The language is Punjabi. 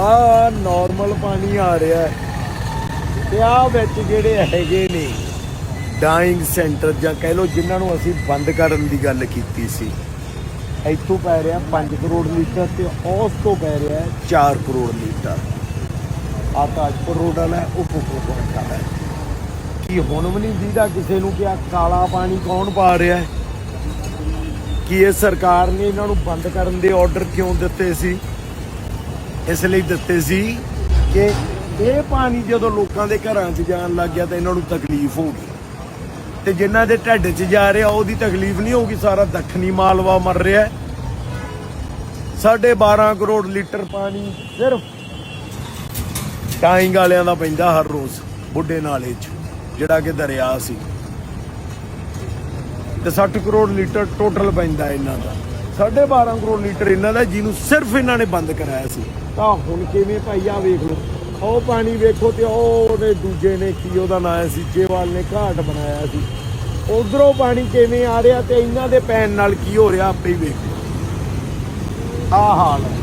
ਆ ਨਾਰਮਲ ਪਾਣੀ ਆ ਰਿਹਾ ਹੈ। ਤੇ ਆ ਵਿੱਚ ਜਿਹੜੇ ਹੈਗੇ ਨੇ ਡਾਈਂਗ ਸੈਂਟਰ ਜਾਂ ਕਹਿ ਲਓ ਜਿਨ੍ਹਾਂ ਨੂੰ ਅਸੀਂ ਬੰਦ ਕਰਨ ਦੀ ਗੱਲ ਕੀਤੀ ਸੀ, ਇੱਥੋਂ ਪੈ ਰਿਹਾ 5 ਕਰੋੜ ਲੀਟਰ ਤੇ ਉਸ ਤੋਂ ਪੈ ਰਿਹਾ 4 ਕਰੋੜ ਲੀਟਰ। ਆ ਤਾਜਪੁਰ ਰੋਡ ਵਾਲਾ ਉਹ ਫੁੱਫੋ ਵਾਲਾ ਹੈ। ਕੀ ਹੁਣ ਵੀ ਨਹੀਂ ਦੀਦਾ ਕਿਸੇ ਨੂੰ ਕਿ ਆ ਕਾਲਾ ਪਾਣੀ ਕੌਣ ਪਾ ਰਿਹਾ ਹੈ? ਕੀ ਇਹ ਸਰਕਾਰ ਨੇ ਇਹਨਾਂ ਨੂੰ ਬੰਦ ਕਰਨ ਦੇ ਆਰਡਰ ਕਿਉਂ ਦਿੱਤੇ ਸੀ? ਇਸ ਲਈ ਦਿੱਤੇ ਸੀ ਕਿ ਇਹ ਪਾਣੀ ਜਦੋਂ ਲੋਕਾਂ ਦੇ ਘਰਾਂ 'ਚ ਜਾਣ ਲੱਗ ਗਿਆ ਤਾਂ ਇਹਨਾਂ ਨੂੰ ਤਕਲੀਫ ਹੋਊਗੀ ਤੇ ਜਿਨ੍ਹਾਂ ਦੇ ਢੱਡ 'ਚ ਜਾ ਰਿਹਾ, ਉਹਦੀ ਤਕਲੀਫ ਨਹੀਂ ਹੋਊਗੀ, ਸਾਰਾ ਦੱਖਣੀ ਮਾਲਵਾ ਮਰ ਰਿਹਾ ਹੈ। ਸਾਢੇ 12 ਕਰੋੜ ਲੀਟਰ ਪਾਣੀ ਸਿਰਫ ਟਾਈਂਗ ਵਾਲਿਆਂ ਦਾ ਪੈਂਦਾ ਹਰ ਰੋਜ਼, ਬੁੱਢੇ ਨਾਲੇ 'ਚ, ਜਿਹੜਾ ਕਿ ਦਰਿਆ ਸੀ। ਤੇ 60 ਕਰੋੜ ਲੀਟਰ ਟੋਟਲ ਪੈਂਦਾ ਇਹਨਾਂ ਦਾ। 12.5 ਕਰੋੜ ਲੀਟਰ ਇਹਨਾਂ ਦਾ, ਜਿਹਨੂੰ ਸਿਰਫ ਇਹਨਾਂ ਨੇ ਬੰਦ ਕਰਾਇਆ ਸੀ। ਤਾਂ ਹੁਣ ਕਿਵੇਂ ਭਾਈ ਆ ਵੇਖ ਲਓ। ਉਹ ਪਾਣੀ ਵੇਖੋ ਤੇ ਉਹ ਉਹਦੇ ਦੂਜੇ ਨੇ ਕੀ ਉਹਦਾ ਨਾਂ ਸੀ, ਜੇਵਾਲ ਨੇ ਘਾਟ ਬਣਾਇਆ ਸੀ। ਉਧਰੋਂ ਪਾਣੀ ਕਿਵੇਂ ਆ ਰਿਹਾ ਤੇ ਇਹਨਾਂ ਦੇ ਪੈਣ ਨਾਲ ਕੀ ਹੋ ਰਿਹਾ, ਆਪੇ ਹੀ ਵੇਖੋ। ਆ ਹਾਲ ਹੈ।